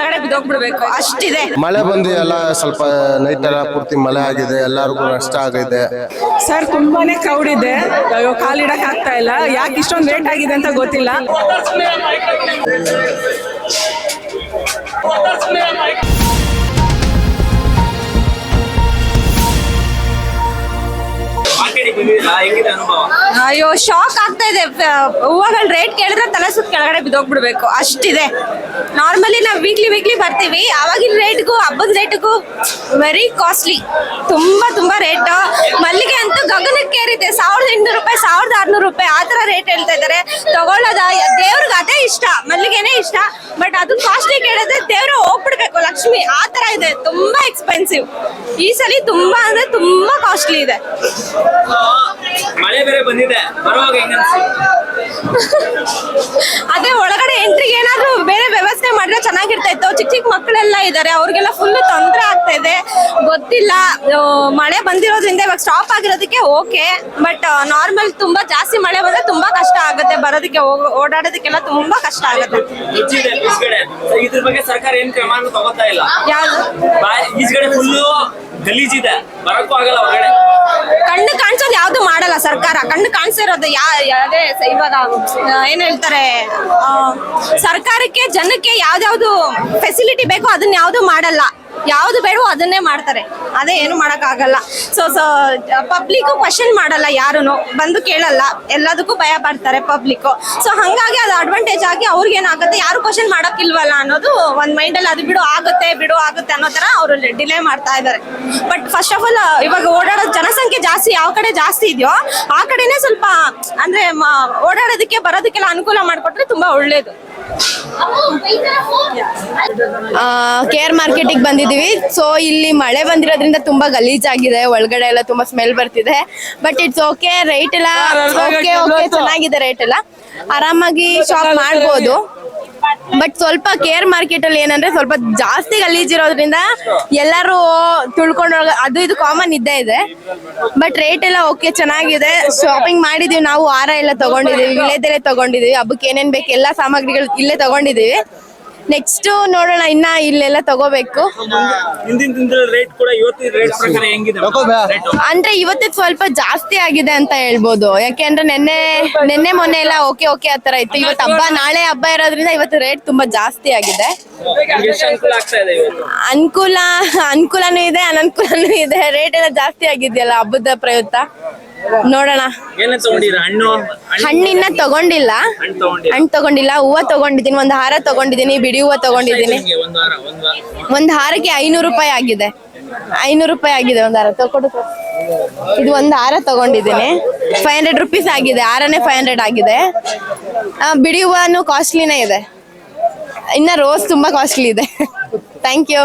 ಕೆಳಗಡೆ ಬಿದ್ದೋಗ್ಬಿಡ್ಬೇಕು. ಅಷ್ಟಿದೆ. ಮಳೆ ಬಂದು ಎಲ್ಲ ಸ್ವಲ್ಪ ನೈಟ್ ಎಲ್ಲ ಪೂರ್ತಿ ಮಳೆ ಆಗಿದೆ ಎಲ್ಲರಿಗೂ ನಷ್ಟ ಆಗಿದೆ. ಸರ್ ತುಂಬಾನೇ ಕ್ರೌಡ್ ಇದೆ. ಅಯ್ಯೋ ಕಾಲಿಡಕ್ ಆಗ್ತಾ ಇಲ್ಲ. ಯಾಕೆ ಇಷ್ಟೊಂದು ಲೇಟ್ ಆಗಿದೆ ಅಂತ ಗೊತ್ತಿಲ್ಲ. ಹೆಂಗಿದೆ ಅನುಭವ? ಅಯ್ಯೋ ಶಾಕ್ ಆಗ್ತಾ ಇದೆ. ಹೂವಗಳ ರೇಟ್ ಕೇಳಿದ್ರೆ ತಲೆ ಸುತ್ತ ಕೆಳಗಡೆ ಬಿದ್ದೋಗ್ಬಿಡ್ಬೇಕು. ಅಷ್ಟಿದೆ. ನಾರ್ಮಲಿ ನಾವು ವೀಕ್ಲಿ ವೀಕ್ಲಿ ಬರ್ತೀವಿ. ಆವಾಗಿನ ರೇಟ್ಗೂ ಹಬ್ಬದ ರೇಟ್ಗೂ ವೆರಿ ಕಾಸ್ಟ್ಲಿ ತುಂಬಾ ತುಂಬಾ ರೇಟ್ ಮಲ್ಲಿಗೆ ಅಂತೂ ಗಗನಕ್ಕೇರಿದೆ. ಸಾವಿರದ ಎಂಟುನೂರು ರೂಪಾಯಿ, ಸಾವಿರದ ಆರ್ನೂರು ರೂಪಾಯಿ. ಆ ರೇಟ್ ಹೇಳ್ತಾ ಇದ್ದಾರೆ. ತಗೊಳ್ಳೋದ? ದೇವ್ರಿಗೆ ಅದೇ ಇಷ್ಟ. ಮಲ್ಲಿಗೆನೆ ಇಷ್ಟ. ಬಟ್ ಅದು ಕಾಸ್ಟ್ಲಿ ಕೇಳಿದ್ರೆ ದೇವ್ರು ಹೋಗ್ಬಿಡ್ಬೇಕು. ಲಕ್ಷ್ಮಿ ಆ ತರ ಇದೆ. ತುಂಬಾ ಎಕ್ಸ್ಪೆನ್ಸಿವ್ ಈ ಸಲ ತುಂಬಾ ಅಂದ್ರೆ ತುಂಬಾ ಕಾಸ್ಟ್ಲಿ ಇದೆ. ಮಳೆ ಬೇರೆ ಬಂದಿದೆ. ಬರುವಾಗ ಅದೇ ಒಳಗಡೆ ಎಂಟ್ರಿಗೆ ಏನಾದ್ರು ಬೇರೆ ವ್ಯವಸ್ಥೆ ಮಾಡಿದ್ರೆ ಚೆನ್ನಾಗಿರ್ತಾ ಇತ್ತು ಚಿಕ್ಕ ಚಿಕ್ಕ ಮಕ್ಕಳೆಲ್ಲ ಇದ್ದಾರೆ ಅವ್ರಿಗೆಲ್ಲ ಫುಲ್ ತೊಂದರೆ ಆಗ್ತಾ ಇದೆ ಗೊತ್ತಿಲ್ಲ ಮಳೆ ಬಂದಿರೋದ್ರಿಂದ ಇವಾಗ ಸ್ಟಾಪ್ ಆಗಿರೋದಕ್ಕೆ ಓಕೆ ಬಟ್ ನಾರ್ಮಲ್ ತುಂಬಾ ಜಾಸ್ತಿ ಮಳೆ ಬಂದ್ರೆ ತುಂಬಾ ಕಷ್ಟ ಆಗುತ್ತೆ ಬರೋದಕ್ಕೆ ಓಡಾಡೋದಕ್ಕೆಲ್ಲ ತುಂಬಾ ಕಷ್ಟ ಆಗುತ್ತೆ. ಇದ್ರ ಬಗ್ಗೆ ಸರ್ಕಾರ ಏನ್ ಕ್ರಮ ತಗೋತಾ ಇಲ್ಲ? ಯಾವ್ದು? ಫುಲ್ಲು ಗಲೀಜಿದೆ. ಬರಕ್ಕೂ ಆಗಲ್ಲ ಹೊರಗಡೆ. ಕಣ್ಣು ಕಾಣಿಸೋದು ಯಾವ್ದು ಮಾಡಲ್ಲ ಸರ್ಕಾರ. ಕಣ್ಣು ಕಾಣಿಸಿರೋದು ಯಾ, ಯಾವುದೇ ಇವಾಗ ಏನ್ ಹೇಳ್ತಾರೆ ಸರ್ಕಾರಕ್ಕೆ ಜನಕ್ಕೆ ಯಾವ್ದಾವ್ದು ಫೆಸಿಲಿಟಿ ಬೇಕೋ ಅದನ್ನ ಯಾವ್ದು ಮಾಡಲ್ಲ. ಯಾವ್ದು ಬೇಡವೋ ಅದನ್ನೇ ಮಾಡ್ತಾರೆ. ಅದೇ ಏನು ಆಗಲ್ಲ ಸೊ ಸೊ ಪಬ್ಲಿಕ್ ಕ್ವಶನ್ ಮಾಡಲ್ಲ ಯಾರುನು. ಬಂದು ಕೇಳಲ್ಲ. ಎಲ್ಲದಕ್ಕೂ ಭಯ ಪಡ್ತಾರೆ ಪಬ್ಲಿಕ್ ಸೊ ಹಂಗಾಗಿ ಅದು ಅಡ್ವಾಂಟೇಜ್ ಆಗಿ ಅವ್ರಿಗೆ ಏನಾಗುತ್ತೆ ಯಾರು ಕ್ವಶನ್ ಮಾಡಕ್ಕಿಲ್ವಲ್ಲ ಅನ್ನೋದು ಒಂದ್ ಮೈಂಡ್ ಅಲ್ಲಿ ಅದು ಬಿಡು, ಆಗುತ್ತೆ ಬಿಡು, ಆಗುತ್ತೆ ಅನ್ನೋ ತರ ಅವರು ಡಿಲೇ ಮಾಡ್ತಾ ಇದ್ದಾರೆ. ಬಟ್ ಫಸ್ಟ್ ಆಫ್ ಆಲ್ ಇವಾಗ ಓಡಾಡೋ ಜನಸಂಖ್ಯೆ ಜಾಸ್ತಿ, ಯಾವ ಕಡೆ ಜಾಸ್ತಿ ಇದೆಯೋ, ಆ ಕಡೆನೇ ಸ್ವಲ್ಪ, ಅಂದ್ರೆ ಓಡಾಡೋದಕ್ಕೆ ಬರೋದಕ್ಕೆಲ್ಲ ಅನುಕೂಲ ಮಾಡಿಕೊಟ್ರೆ ತುಂಬಾ ಒಳ್ಳೇದು. ಕೆ ಆರ್ ಮಾರ್ಕೆಟಿಗೆ ಬಂದಿದ್ದೀವಿ. ಸೊ ಇಲ್ಲಿ ಮಳೆ ಬಂದಿರೋದ್ರಿಂದ ತುಂಬಾ ಗಲೀಜಾಗಿದೆ. ಒಳಗಡೆ ಎಲ್ಲ ತುಂಬಾ ಸ್ಮೆಲ್ ಬರ್ತಿದೆ. ಬಟ್ ಇಟ್ಸ್ ಓಕೆ ರೇಟ್ ಎಲ್ಲ ಓಕೆ ಓಕೆ ಚೆನ್ನಾಗಿದೆ ರೇಟ್ ಎಲ್ಲ. ಆರಾಮಾಗಿ ಶಾಪ್ ಮಾಡ್ಬೋದು. ಬಟ್ ಸ್ವಲ್ಪ ಕೇರ್ ಮಾರ್ಕೆಟ್ ಅಲ್ಲಿ ಏನಂದ್ರೆ ಸ್ವಲ್ಪ ಜಾಸ್ತಿ ಗಲೀಜಿರೋದ್ರಿಂದ ಎಲ್ಲರೂ ತುಳ್ಕೊಂಡು ಅದು ಇದು ಕಾಮನ್ ಇದ್ದೇ ಇದೆ. ಬಟ್ ರೇಟ್ ಎಲ್ಲ ಓಕೆ ಚೆನ್ನಾಗಿದೆ. ಶಾಪಿಂಗ್ ಮಾಡಿದೀವಿ ನಾವು ಹಾರ ಎಲ್ಲ ತಗೊಂಡಿದೀವಿ ವಿಳೆದೆಲೆ ತಗೊಂಡಿದೀವಿ. ಹಬ್ಬಕ್ಕೆ ಏನೇನ್ ಬೇಕು, ಎಲ್ಲಾ ಸಾಮಗ್ರಿಗಳು ಇಲ್ಲೇ ತಗೊಂಡಿದೀವಿ. ನೆಕ್ಸ್ಟ್ ನೋಡೋಣ ಇನ್ನ ಇಲ್ಲೆಲ್ಲ ತಗೋಬೇಕು. ಹಿಂದಿನ ದಿನದ ರೇಟ್ ಕೂಡ ಇವತ್ತಿನ ರೇಟ್ ಪ್ರಕಾರ ಹೆಂಗಿದೆ ರೇಟ್ ಅಂದ್ರೆ ಇವತ್ತು ಸ್ವಲ್ಪ ಜಾಸ್ತಿ ಆಗಿದೆ ಅಂತ ಹೇಳ್ಬೋದು. ಯಾಕೆಂದ್ರೆ ನಿನ್ನೆ ನಿನ್ನೆ ಮೊನ್ನೆ ಎಲ್ಲ ಓಕೆ ಓಕೆ ಆತರ ಇತ್ತು. ಇವತ್ತು ಹಬ್ಬ ನಾಳೆ ಹಬ್ಬ ಇರೋದ್ರಿಂದ ಇವತ್ತು ರೇಟ್ ತುಂಬಾ ಜಾಸ್ತಿ ಆಗಿದೆ. ಎಷ್ಟು ಅನುಕೂಲ ಆಗ್ತಾ ಇದೆ ಇವತ್ತು? ಅನುಕೂಲ ಅನುಕೂಲನೂ ಇದೆ ಅನನುಕೂಲನೂ ಇದೆ. ರೇಟ್ ಎಲ್ಲ ಜಾಸ್ತಿ ಆಗಿದೆಯಲ್ಲ ಹಬ್ಬದ ಪ್ರಯುಕ್ತ? ನೋಡೋಣ. ಏನೇನ್ ತಗೊಂಡಿರ ಹಣ್ಣು ಹಣ್ಣಿನ ತಗೊಂಡಿಲ್ಲ. ಹಣ್ಣು ತಗೊಂಡಿಲ್ಲ. ಹೂವ ತಗೊಂಡಿದ್ದೀನಿ ಒಂದ್ ಹಾರ ತಗೊಂಡಿದ್ದೀನಿ ಬಿಡಿ ಹೂವ ತಗೊಂಡಿದ್ದೀನಿ. ಒಂದ್ ಹಾರಕ್ಕೆ ಐನೂರು ರೂಪಾಯಿ ಆಗಿದೆ. ಐನೂರು ರೂಪಾಯಿ ಆಗಿದೆ ಒಂದ್ ಹಾರ. ತಗೊಡು ಇದು ಒಂದ್ ಹಾರ ತಗೊಂಡಿದ್ದೀನಿ. ಫೈವ್ ಹಂಡ್ರೆಡ್ ರುಪೀಸ್ ಆಗಿದೆ. ಹಾರನೇ ಫೈವ್ ಹಂಡ್ರೆಡ್ ಆಗಿದೆ. ಆ, ಬಿಡಿ ಹೂವನು ಕಾಸ್ಟ್ಲಿನೇ ಇದೆ. ಇನ್ನ ರೋಸ್ ತುಂಬಾ ಕಾಸ್ಟ್ಲಿ ಇದೆ. ಥ್ಯಾಂಕ್ ಯು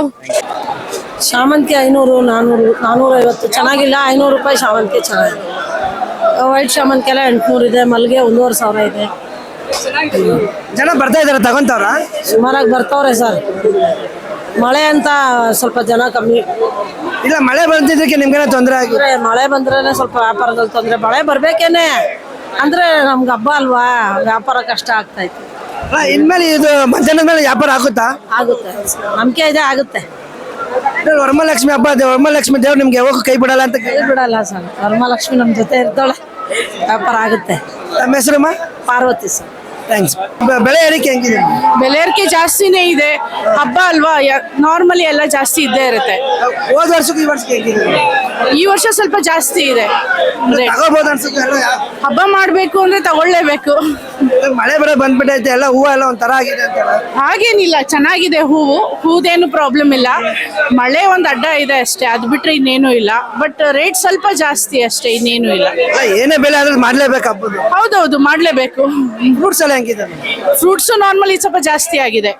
ಶಾಮಂತಿ ಐನೂರು ನಾನೂರು ನಾನೂರ ಐವತ್ತು ಚೆನ್ನಾಗಿಲ್ಲ? ಐನೂರು ರೂಪಾಯಿ ಶಾಮಂತಿ ಚೆನ್ನಾಗಿದೆ. ವೈಟ್ ಶಾಮಂತಿಗೆ ಎಲ್ಲ ಎಂಟುನೂರು ಇದೆ ಮಲ್ಲಿಗೆ ಒಂದೂವರೆ ಸಾವಿರ ಇದೆ. ಜನ ಬರ್ತಾ ಇದಾರೆ ತಗೊಂತವ್ರ? ಸುಮಾರಾಗಿ ಬರ್ತಾವ್ರೆ ಸರ್. ಮಳೆ ಅಂತ ಸ್ವಲ್ಪ ಜನ ಕಮ್ಮಿ. ಇಲ್ಲ ಮಳೆ ಬಂದಿದ್ದಕ್ಕೆ ನಿಮ್ಗೇನ ತೊಂದರೆ ಆಗಿದೆ ಅಂದ್ರೆ ಮಳೆ ಬಂದ್ರೆ ಸ್ವಲ್ಪ ವ್ಯಾಪಾರದಲ್ಲಿ ತೊಂದರೆ. ಮಳೆ ಬರ್ಬೇಕೇನೆ. ಅಂದ್ರೆ ನಮ್ಗೆ ಹಬ್ಬ ಅಲ್ವಾ? ವ್ಯಾಪಾರ ಕಷ್ಟ ಆಗ್ತೈತೆ ಅಲ್ಲ, ಇನ್ಮೇಲೆ ಇದು ಮಧ್ಯಾಹ್ನದ ಮೇಲೆ ವ್ಯಾಪಾರ ಆಗುತ್ತಾ? ಆಗುತ್ತೆ. ನಂಬಿಕೆ ಇದೆ ಆಗುತ್ತೆ. ಇದು ವರಮಹಾಲಕ್ಷ್ಮಿ ಹಬ್ಬ ಇದೆ ವರಮಹಾಲಕ್ಷ್ಮಿ ದೇವ್ರು ನಿಮ್ಗೆ ಯಾವಾಗ ಕೈ ಬಿಡಲ್ಲ ಅಂತ ಕೈ ಬಿಡಲ್ಲ ಸರ್. ವರಮಹಾಲಕ್ಷ್ಮಿ ನಮ್ಮ ಜೊತೆ ಇರ್ತಾಳೆ. ವ್ಯಾಪಾರ ಆಗುತ್ತೆ. ನಮ್ಮ ಹೆಸರಮ್ಮ ಪಾರ್ವತಿ ಸರ್. ಥ್ಯಾಂಕ್ಸ್ ಬೆಳೆ ಏರಿಕೆ ಹೆಂಗಿದೆ? ಬೆಲೆ ಏರಿಕೆ ಜಾಸ್ತಿನೇ ಇದೆ. ಹಬ್ಬ ಅಲ್ವಾ? ನಾರ್ಮಲಿ ಎಲ್ಲ ಜಾಸ್ತಿ ಇದ್ದೇ ಇರುತ್ತೆ. ಹೋದ ವರ್ಷಕ್ಕೆ ಈ ವರ್ಷಕ್ಕೆ ಹೆಂಗಿದೆ? ಈ ವರ್ಷ ಸ್ವಲ್ಪ ಜಾಸ್ತಿ ಇದೆ. ಅನ್ಸುತ್ತೆ ಎಲ್ಲ ಹಬ್ಬ ಮಾಡಬೇಕು ಅಂದ್ರೆ ತಗೊಳ್ಳೇಬೇಕು. ಮಳೆ ಬರೋ ಬಂದ್ಬಿಟ್ಟೈತೆ ಎಲ್ಲ ಹೂವು ಎಲ್ಲ ಒಂಥರ ಆಗಿದೆ ಅಂತ ಹಾಗೇನಿಲ್ಲ ಚೆನ್ನಾಗಿದೆ ಹೂವು ಹೂದೇನು ಪ್ರಾಬ್ಲಮ್ ಇಲ್ಲ. ಮಳೆ ಒಂದು ಅಡ್ಡ ಇದೆ ಅಷ್ಟೇ ಅದು ಬಿಟ್ರೆ ಇನ್ನೇನು ಇಲ್ಲ. ಬಟ್ ರೇಟ್ ಸ್ವಲ್ಪ ಜಾಸ್ತಿ ಅಷ್ಟೇ ಇನ್ನೇನು ಇಲ್ಲ. ಅಲ್ಲ, ಏನೇ ಬೆಲೆ ಆದ್ರೂ ಮಾಡ್ಲೇಬೇಕು ಹಬ್ಬದು. ಹೌದೌದು ಮಾಡಲೇಬೇಕು. ಫ್ರೂಟ್ಸ್ ಎಲ್ಲ ಹೆಂಗಿದೆ? ಫ್ರೂಟ್ಸ್ ನಾರ್ಮಲಿ ಸ್ವಲ್ಪ ಜಾಸ್ತಿ ಆಗಿದೆ.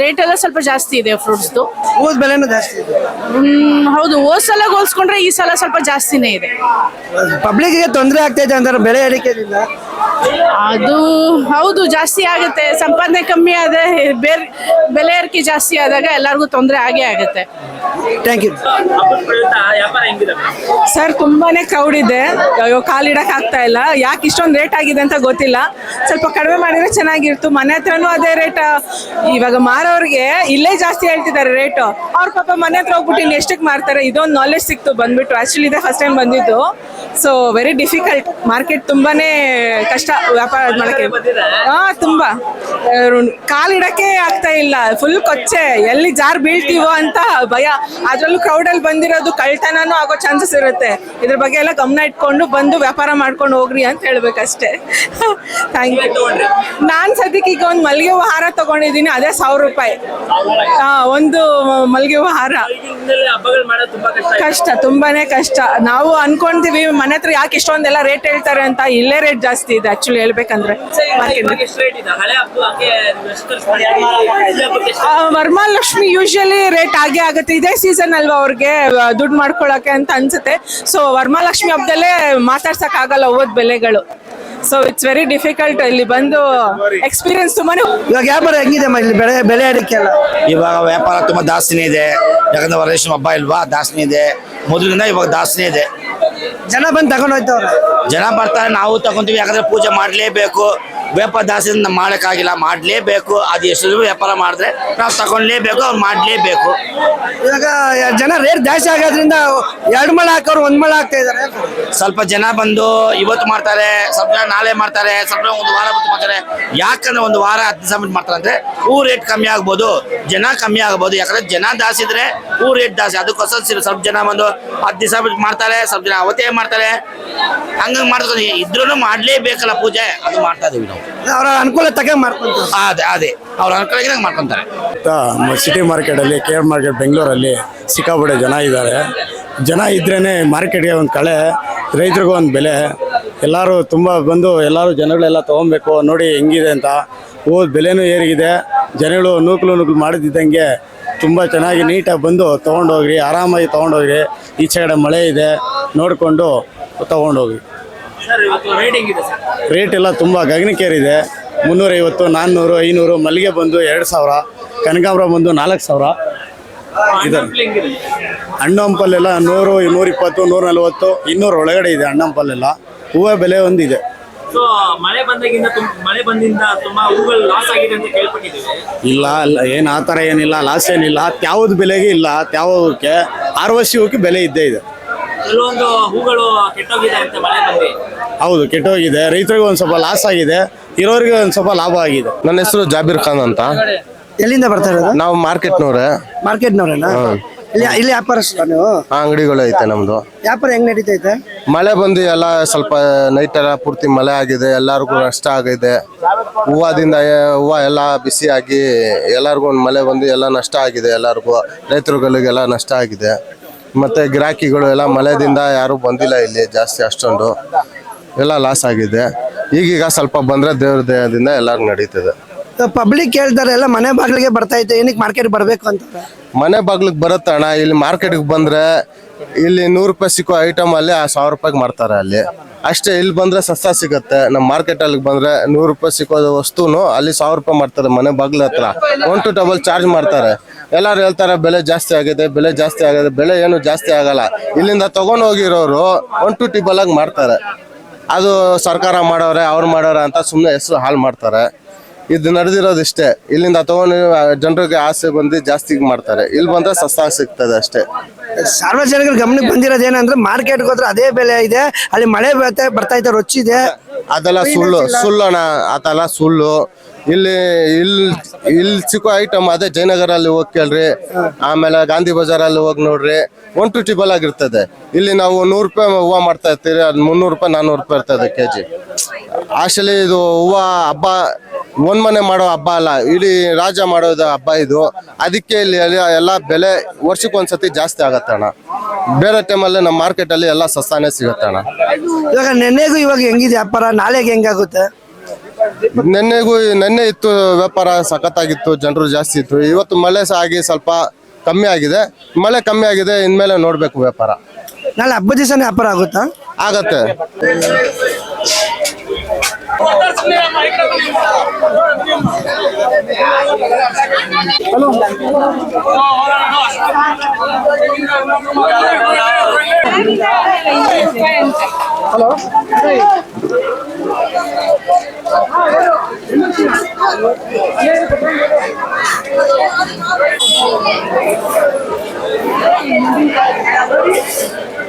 ರೇಟ್ ಎಲ್ಲ ಸ್ವಲ್ಪ ಜಾಸ್ತಿ ಇದೆ ಫ್ರೂಟ್ಸ್ದು ಹೂವದ ಬೆಲೆನೂ ಜಾಸ್ತಿ ಇದೆ. ಹ್ಮ್ ಹೌದು ಹೋದ್ ಸಲ ಹೋಲ್ಸ್ಕೊಂಡ್ರೆ ಈ ಸಲ ಸ್ವಲ್ಪ ಜಾಸ್ತಿನೇ ಇದೆ. ಪಬ್ಲಿಕ್ಗೆ ತೊಂದರೆ ಆಗ್ತೈತೆ ಅಂತಾರೆ ಬೆಳೆ ಏರಿಕೆದಿಂದ ಅದು ಹೌದು ಜಾಸ್ತಿ ಆಗುತ್ತೆ. ಸಂಪಾದನೆ ಕಮ್ಮಿ ಆದರೆ ಬೇರೆ ಬೆಲೆ ಏರಿಕೆ ಜಾಸ್ತಿ ಆದಾಗ ಎಲ್ಲರಿಗೂ ತೊಂದರೆ ಆಗೇ ಆಗುತ್ತೆ. ಥ್ಯಾಂಕ್ ಯು ಸರ್ ತುಂಬಾ ಕ್ರೌಡ್ ಇದೆ. ಅಯ್ಯೋ ಕಾಲಿಡಕ್ಕೆ ಆಗ್ತಾ ಇಲ್ಲ. ಯಾಕೆ ಇಷ್ಟೊಂದು ರೇಟ್ ಆಗಿದೆ ಅಂತ ಗೊತ್ತಿಲ್ಲ. ಸ್ವಲ್ಪ ಕಡಿಮೆ ಮಾಡಿದ್ರೆ ಚೆನ್ನಾಗಿರ್ತು. ಮನೆ ಹತ್ರನೂ ಅದೇ ರೇಟ್ ಇವಾಗ ಮಾರೋರಿಗೆ ಇಲ್ಲೇ ಜಾಸ್ತಿ ಹೇಳ್ತಿದ್ದಾರೆ ರೇಟು ಅವ್ರ ಪಾಪ ಮನೆ ಹತ್ರ ಹೋಗ್ಬಿಟ್ಟು ಇನ್ನು ಎಷ್ಟಕ್ಕೆ ಮಾರ್ತಾರೆ? ಇದೊಂದು ನಾಲೆಜ್ ಸಿಕ್ತು ಬಂದ್ಬಿಟ್ಟು. ಆ್ಯಕ್ಚುಲಿ ಇದೆ ಫಸ್ಟ್ ಟೈಮ್ ಬಂದಿದ್ದು. ಸೊ ವೆರಿ ಡಿಫಿಕಲ್ಟ್ ಮಾರ್ಕೆಟ್ ತುಂಬಾನೇ ಕಷ್ಟ ವ್ಯಾಪಾರ ಮಾಡಕ್ಕೆ. ಹಾ ತುಂಬಾ. ಕಾಲಿಡಕ್ಕೆ ಆಗ್ತಾ ಇಲ್ಲ. ಫುಲ್ ಕೊಚ್ಚೆ. ಎಲ್ಲಿ ಜಾರ್ ಬೀಳ್ತೀವೋ ಅಂತ ಭಯ. ಅದ್ರಲ್ಲೂ ಕ್ರೌಡಲ್ಲಿ ಬಂದಿರೋದು ಕಳ್ತನೂ ಆಗೋ ಚಾನ್ಸಸ್ ಇರುತ್ತೆ. ಇದ್ರ ಬಗ್ಗೆ ಎಲ್ಲ ಗಮನ ಇಟ್ಕೊಂಡು ಬಂದು ವ್ಯಾಪಾರ ಮಾಡ್ಕೊಂಡು ಹೋಗ್ರಿ ಅಂತ ಹೇಳ್ಬೇಕಷ್ಟೇ. ಥ್ಯಾಂಕ್ ಯು ನಾನು ಸದ್ಯಕ್ಕೆ ಈಗ ಒಂದು ಮಲ್ಲಿಗೆ ಹೂವು ಹಾರ ತಗೊಂಡಿದ್ದೀನಿ. ಅದೇ ಸಾವಿರ ರೂಪಾಯಿ. ಹಾ ಒಂದು ಮಲ್ಲಿಗೆ ಹೂವು ಹಾರ. ಕಷ್ಟ ತುಂಬಾನೇ ಕಷ್ಟ. ನಾವು ಅನ್ಕೊಂತೀವಿ ಮನೆ ಹತ್ರ ಯಾಕೆ ಇಷ್ಟೊಂದೆಲ್ಲ ರೇಟ್ ಹೇಳ್ತಾರೆ ಅಂತ ಇಲ್ಲೇ ರೇಟ್ ಜಾಸ್ತಿ ಇದೆ ಆಕ್ಚುಲಿ ಹೇಳ್ಬೇಕಂದ್ರೆ? ವರಮಹಾಲಕ್ಷ್ಮಿ ಯೂಶಲಿ ರೇಟ್ ಆಗೇ ಆಗುತ್ತೆ. ಇದೇ ಸೀಸನ್ ಅಲ್ವಾ ಅವ್ರಿಗೆ ದುಡ್ಡು ಮಾಡ್ಕೊಳಕ್ಕೆ ಅಂತ ಅನ್ಸುತ್ತೆ. ಸೊ ವರಮಹಾಲಕ್ಷ್ಮಿ ಹಬ್ಬದಲ್ಲೇ ಮಾತಾಡ್ಸಕ್ ಆಗಲ್ಲ ಹೂವದ ಬೆಲೆಗಳು. ಸೊ ಇಟ್ಸ್ ವೆರಿ ಡಿಫಿಕಲ್ಟ್ ಇಲ್ಲಿ ಬಂದು ಎಕ್ಸ್ಪೀರಿಯನ್ಸ್ ತುಂಬಾನೇ ಇವಾಗ ವ್ಯಾಪಾರ ಹೆಂಗಿದೆ ಅಮ್ಮ ಇಲ್ಲಿ ಬೆಳೆ ಬೆಲೆ ಏರಿಕೆಲ್ಲ ಇವಾಗ ವ್ಯಾಪಾರ ತುಂಬಾ ದಾಸ್ತಿನೇ ಇದೆ. ಯಾಕಂದ್ರೆ ವರಲಕ್ಷ್ಮಿ ಹಬ್ಬ ಇಲ್ವಾ? ದಾಸ್ತಿನೇ ಇದೆ. ಮೊದಲಿಂದ ಇವಾಗ ದಾಸ್ತಿನೇ ಇದೆ. ಜನ ಬಂದು ತಗೊಂಡು ಹೋಯ್ತವ್ರೆ ಜನ ಬರ್ತಾರೆ ನಾವು ತಗೊಂತೀವಿ ಯಾಕಂದ್ರೆ ಪೂಜೆ ಮಾಡಲೇಬೇಕು. ವ್ಯಾಪಾರ ದಾಸಿಂದ ಮಾಡೋಕ್ಕಾಗಿಲ್ಲ ಮಾಡಲೇಬೇಕು. ಅದು ಎಷ್ಟು ವ್ಯಾಪಾರ ಮಾಡಿದ್ರೆ ನಾವು ತಗೊಳ್ಳೇಬೇಕು ಅವ್ರು ಮಾಡಲೇಬೇಕು. ಇವಾಗ ಜನ ರೇಟ್ ಜಾಸ್ತಿ ಆಗೋದ್ರಿಂದ ಎರಡು ಮಳೆ ಹಾಕೋರು ಒಂದು ಮಳೆ ಆಗ್ತಾ ಇದ್ದಾರೆ. ಸ್ವಲ್ಪ ಜನ ಬಂದು ಇವತ್ತು ಮಾಡ್ತಾರೆ ಸ್ವಲ್ಪ ಜನ ನಾಳೆ ಮಾಡ್ತಾರೆ ಸ್ವಲ್ಪ ಜನ ಒಂದು ವಾರ ಬಿಟ್ಟು ಮಾಡ್ತಾರೆ. ಯಾಕಂದ್ರೆ ಒಂದು ವಾರ ಹತ್ತು ದಿವಸ ಬಿಟ್ಟು ಮಾಡ್ತಾರೆ ಅಂದ್ರೆ ಹೂ ರೇಟ್ ಕಮ್ಮಿ ಆಗ್ಬೋದು ಜನ ಕಮ್ಮಿ ಆಗ್ಬೋದು. ಯಾಕಂದ್ರೆ ಜನ ಜಾಸ್ತಿ ಇದ್ರೆ ಹೂ ರೇಟ್ ಜಾಸ್ತಿ. ಅದಕ್ಕೋಸ್ಕರ ಸ್ವಲ್ಪ ಜನ ಬಂದು ಹತ್ತು ದಿವಸ ಬಿಟ್ಟು ಮಾಡ್ತಾರೆ ಸ್ವಲ್ಪ ಜನ ಅವತ್ತೇ ಮಾಡ್ತಾರೆ. ಹಂಗಂಗೆ ಮಾಡ್ತಾರೆ ಇದ್ರೂ ಮಾಡಲೇಬೇಕಲ್ಲ ಪೂಜೆ. ಅದು ಮಾಡ್ತಾ ಇದೀವಿ ನಾವು. ಅವ್ರ ಅನುಕೂಲ ತಗ ಮಾಡ್ಕೊಂತಾರೆ. ಅದೇ ಅದೇ. ಅವ್ರ ಅನುಕೂಲ ಮಾಡ್ಕೊಂತಾರೆ. ಸಿಟಿ ಮಾರ್ಕೆಟಲ್ಲಿ ಕೆ ಆರ್ ಮಾರ್ಕೆಟ್ ಬೆಂಗಳೂರಲ್ಲಿ ಸಿಕ್ಕಾಪಟ್ಟೆ ಜನ ಇದ್ದಾರೆ. ಜನ ಇದ್ರೇ ಮಾರ್ಕೆಟ್ಗೆ ಒಂದು ಕಳೆ ರೈತರಿಗೂ ಒಂದು ಬೆಲೆ. ಎಲ್ಲರೂ ತುಂಬ ಬಂದು ಎಲ್ಲರೂ ಜನಗಳೆಲ್ಲ ತೊಗೊಬೇಕು ನೋಡಿ ಹೆಂಗಿದೆ ಅಂತ. ಓ ಬೆಲೆನೂ ಏರಿಗಿದೆ. ಜನಗಳು ನೂಕಲು ನೂಕಲು ಮಾಡಿದ್ದಂಗೆ ತುಂಬ ಚೆನ್ನಾಗಿ ನೀಟಾಗಿ ಬಂದು ತೊಗೊಂಡೋಗ್ರಿ ಆರಾಮಾಗಿ ತೊಗೊಂಡೋಗ್ರಿ. ಈಚೆ ಕಡೆ ಮಳೆ ಇದೆ ನೋಡಿಕೊಂಡು ತೊಗೊಂಡೋಗ್ರಿ. ರೇಟ್ ಎಲ್ಲ ತುಂಬ ಗಗನಕ್ಕೇರಿದೆ ಮುನ್ನೂರೈವತ್ತು ನಾನ್ನೂರು ಐನೂರು ಮಲ್ಲಿಗೆ ಬಂದು ಎರಡು ಸಾವಿರ ಕನಕಾಂಬರ ಬಂದು ನಾಲ್ಕು ಸಾವಿರ. ಇದೆ ಹಣ್ಣು ಹಂಪಲ್ಲೆಲ್ಲ ನೂರು ನೂರಿಪ್ಪತ್ತು ನೂರ ನಲ್ವತ್ತು ಇನ್ನೂರು ಒಳಗಡೆ ಇದೆ ಹಣ್ಣು ಹಂಪಲ್ಲೆಲ್ಲ. ಹೂವು ಬೆಲೆ ಒಂದಿದೆ. ಸೊ ಮಳೆ ಬಂದಾಗಿಂದ ತುಂಬ ಮಳೆ ಬಂದಿಂದ ತುಂಬಾ ಹೂಗಳು ಲಾಸ್ ಆಗಿದೆ ಅಂತ ಕೇಳ್ಪಟ್ಟಿದ್ದೀವಿ. ಇಲ್ಲ ಏನು ಆ ಥರ ಏನಿಲ್ಲ ಲಾಸ್ ಏನಿಲ್ಲ ತ್ಯಾವದ ಬೆಲೆಗೆ ಇಲ್ಲ ತ್ಯಾವಕ್ಕೆ ಆರು ವರ್ಷ ಹೂಕ್ಕೆ ಬೆಲೆ ಇದ್ದೇ ಇದೆ. ಕೆಲವೊಂದು ಹೂಗಳು ಕೆಟ್ಟೋಗಿದೆ ಅಂತ ಮಳೆ ಬಂದು. ಹೌದು ಕೆಟ್ಟೋಗಿದೆ. ರೈತರಿಗೆ ಒಂದು ಸ್ವಲ್ಪ ಲಾಸ್ ಆಗಿದೆ. ಇರೋರಿಗೆ ಒಂದು ಸ್ವಲ್ಪ ಲಾಭ ಆಗಿದೆ. ನನ್ನ ಹೆಸರು ಜಾಬೀರ್ ಖಾನ್ ಅಂತ. ಎಲ್ಲಿಂದ ಬರ್ತಾ ಇರೋದು? ನಾವು ಮಾರ್ಕೆಟ್ನವ್ರೆ. ಮಾರ್ಕೆಟ್ ಇಲ್ಲಿ ಇಲ್ಲಿ ವ್ಯಾಪಾರಸ್ಥ ನೀವು? ಅಂಗಡಿಗಳು ಐತೆ ನಮ್ದು. ವ್ಯಾಪಾರ ಹೆಂಗ್ ನಡೀತೈತೆ? ಮಳೆ ಬಂದು ಎಲ್ಲ ಸ್ವಲ್ಪ ನೈಟ್ ಎಲ್ಲ ಪೂರ್ತಿ ಮಳೆ ಆಗಿದೆ. ಎಲ್ಲರಿಗೂ ನಷ್ಟ ಆಗಿದೆ. ಹೂವಾದಿಂದ ಹೂವು ಎಲ್ಲ ಬಿಸಿಯಾಗಿ ಎಲ್ಲರಿಗೂ ಒಂದು ಮಳೆ ಬಂದು ಎಲ್ಲ ನಷ್ಟ ಆಗಿದೆ ಎಲ್ಲರಿಗೂ. ರೈತರುಗಳಿಗೆಲ್ಲ ನಷ್ಟ ಆಗಿದೆ. ಮತ್ತೆ ಗಿರಾಕಿಗಳು ಎಲ್ಲ ಮಳೆದಿಂದ ಯಾರೂ ಬಂದಿಲ್ಲ ಇಲ್ಲಿ ಜಾಸ್ತಿ ಅಷ್ಟೊಂದು. ಎಲ್ಲ ಲಾಸ್ ಆಗಿದೆ. ಈಗೀಗ ಸ್ವಲ್ಪ ಬಂದ್ರೆ ದೇವ್ರ ದೇಹದಿಂದ ಎಲ್ಲರೂ ನಡೀತದೆ. ಪಬ್ಲಿಕ್ ಹೇಳ್ತಾರೆ ಎಲ್ಲ ಮನೆ ಬಾಗಿಲಿಗೆ ಬರ್ತೈತೆ ಏನಕ್ಕೆ ಮಾರ್ಕೆಟ್ ಬರ್ಬೇಕು ಅಂತ. ಮನೆ ಬಾಗ್ಲಿಗೆ ಬರುತ್ತೆ ಅಣ್ಣ ಇಲ್ಲಿ ಮಾರ್ಕೆಟ್ಗೆ ಬಂದ್ರೆ ಇಲ್ಲಿ ನೂರು ರೂಪಾಯಿ ಸಿಕ್ಕೋ ಐಟಮ್ ಅಲ್ಲಿ ಆ ಸಾವಿರ ರೂಪಾಯಿಗೆ ಮಾಡ್ತಾರೆ ಅಲ್ಲಿ. ಅಷ್ಟೇ ಇಲ್ಲಿ ಬಂದ್ರೆ ಸಸ್ತಾ ಸಿಗುತ್ತೆ. ನಮ್ಮ ಮಾರ್ಕೆಟ್ ಅಲ್ಲಿ ಬಂದ್ರೆ ನೂರು ರೂಪಾಯಿ ಸಿಕ್ಕೋ ವಸ್ತುನು ಅಲ್ಲಿ ಸಾವಿರ ರೂಪಾಯಿ ಮಾಡ್ತಾರೆ ಮನೆ ಬಾಗ್ಲ ಹತ್ರ. ಒನ್ ಟು ಡಬಲ್ ಚಾರ್ಜ್ ಮಾಡ್ತಾರೆ ಎಲ್ಲಾರು ಹೇಳ್ತಾರೆ ಬೆಲೆ ಜಾಸ್ತಿ ಆಗಿದೆ ಬೆಲೆ ಜಾಸ್ತಿ ಆಗಿದೆ ಬೆಲೆ ಏನು ಜಾಸ್ತಿ ಆಗಲ್ಲ. ಇಲ್ಲಿಂದ ತಗೊಂಡು ಹೋಗಿರೋರು ಒನ್ ಟು ಟಿಬಲ್ ಆಗಿ ಮಾಡ್ತಾರೆ. ಅದು ಸರ್ಕಾರ ಮಾಡೋರೆ ಅವ್ರು ಮಾಡೋರೆ ಅಂತ ಸುಮ್ಮನೆ ಹೆಸರು ಹಾಳು ಮಾಡ್ತಾರೆ. ಇದು ನಡೆದಿರೋದು ಇಷ್ಟೇ. ಇಲ್ಲಿಂದ ತಗೊಂಡು ಜನರಿಗೆ ಆಸೆ ಬಂದು ಜಾಸ್ತಿ ಮಾಡ್ತಾರೆ. ಇಲ್ಲಿ ಬಂದ್ರೆ ಸಸ್ತಾ ಸಿಗ್ತದೆ ಅಷ್ಟೇ. ಸಾರ್ವಜನಿಕರ ಗಮನಕ್ಕೆ ಬಂದಿರೋದು ಏನಂದ್ರೆ ಮಾರ್ಕೆಟ್ಗೆ ಹೋದ್ರೆ ಅದೇ ಬೆಲೆ ಇದೆ ಅಲ್ಲಿ ಮಳೆ ಬರ್ತಾ ಇದ್ದಾರೆ ರೊಚ್ಚಿದೆ ಅದೆಲ್ಲ ಸುಳ್ಳು ಸುಳ್ಳು ಅಣ್ಣ ಅದೆಲ್ಲ ಸುಳ್ಳು. ಇಲ್ಲಿ ಇಲ್ಲಿ ಇಲ್ಲಿ ಸಿಕ್ಕೋ ಐಟಮ್ ಅದೇ ಜಯನಗರ ಅಲ್ಲಿ ಹೋಗಿ ಕೇಳ್ರಿ. ಆಮೇಲೆ ಗಾಂಧಿ ಬಜಾರಲ್ಲಿ ಹೋಗಿ ನೋಡ್ರಿ. ಒನ್ ಟು ಟಿಬಲ್ ಆಗಿರ್ತದೆ. ಇಲ್ಲಿ ನಾವು ನೂರು ರೂಪಾಯಿ ಹೂವು ಮಾಡ್ತಾ ಇರ್ತೀರಿ, ಅದು ಮುನ್ನೂರು ರೂಪಾಯಿ ನಾನ್ನೂರು ರೂಪಾಯಿ ಇರ್ತದೆ ಕೆ ಜಿ ಆಕ್ಚುಲಿ ಇದು ಹೂವು ಹಬ್ಬ, ಒಂದ್ ಮನೆ ಮಾಡೋ ಹಬ್ಬ ಅಲ್ಲ, ಇಡೀ ರಾಜ ಮಾಡೋದು ಹಬ್ಬ ಇದು. ಅದಕ್ಕೆ ಇಲ್ಲಿ ಎಲ್ಲ- ಬೆಲೆ ಬೆಲೆ ವರ್ಷಕ್ಕೊಂದ್ಸತಿ ಜಾಸ್ತಿ ಆಗತ್ತೆ ಅಣ್ಣ. ಬೇರೆ ಟೈಮಲ್ಲಿ ನಮ್ಮ ಮಾರ್ಕೆಟಲ್ಲಿ ಎಲ್ಲ ಸಸ್ತಾನೇ ಸಿಗುತ್ತೆ ಅಣ್ಣ. ಇವಾಗ ನೆನ್ನೆಗೂ ಇವಾಗ ಹೆಂಗಿದೆ ವ್ಯಾಪಾರ? ನಾಳೆಗೆ ಹೆಂಗಾಗುತ್ತೆ? ನಿನ್ನೆಗೂ ನೆನ್ನೆ ಇತ್ತು ವ್ಯಾಪಾರ ಸಖತ್ತಾಗಿತ್ತು ಜನರು ಜಾಸ್ತಿ ಇತ್ತು ಇವತ್ತು ಮಳೆ ಸಹ ಆಗಿ ಸ್ವಲ್ಪ ಕಮ್ಮಿ ಆಗಿದೆ. ಮಳೆ ಕಮ್ಮಿ ಆಗಿದೆ ಇನ್ಮೇಲೆ ನೋಡ್ಬೇಕು ವ್ಯಾಪಾರ. ನಾಳೆ ಹಬ್ಬದ ದಿವಸನೇ ವ್ಯಾಪಾರ ಆಗುತ್ತಾ? ಆಗತ್ತೆ. Hello hello